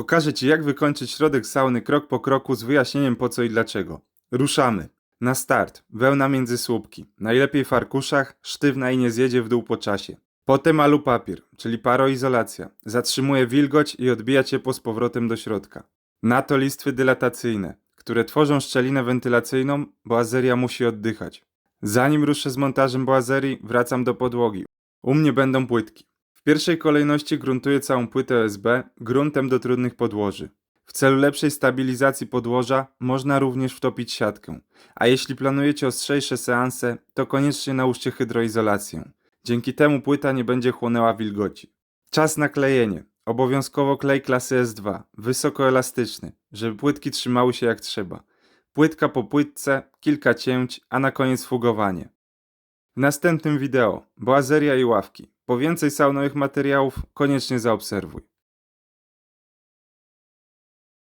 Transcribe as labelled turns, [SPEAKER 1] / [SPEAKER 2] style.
[SPEAKER 1] Pokażę Ci, jak wykończyć środek sauny krok po kroku z wyjaśnieniem po co i dlaczego. Ruszamy. Na start. Wełna między słupki. Najlepiej w arkuszach, sztywna i nie zjedzie w dół po czasie. Potem alupapier, czyli paroizolacja. Zatrzymuje wilgoć i odbija ciepło z powrotem do środka. Na to listwy dylatacyjne, które tworzą szczelinę wentylacyjną, bo azeria musi oddychać. Zanim ruszę z montażem boazerii, wracam do podłogi. U mnie będą płytki. Pierwszej kolejności gruntuję całą płytę OSB gruntem do trudnych podłoży. W celu lepszej stabilizacji podłoża można również wtopić siatkę, a jeśli planujecie ostrzejsze seanse, to koniecznie nałóżcie hydroizolację. Dzięki temu płyta nie będzie chłonęła wilgoci. Czas na klejenie. Obowiązkowo klej klasy S2, wysokoelastyczny, żeby płytki trzymały się jak trzeba. Płytka po płytce, kilka cięć, a na koniec fugowanie. W następnym wideo boazeria i ławki. Po więcej saunowych materiałów koniecznie zaobserwuj.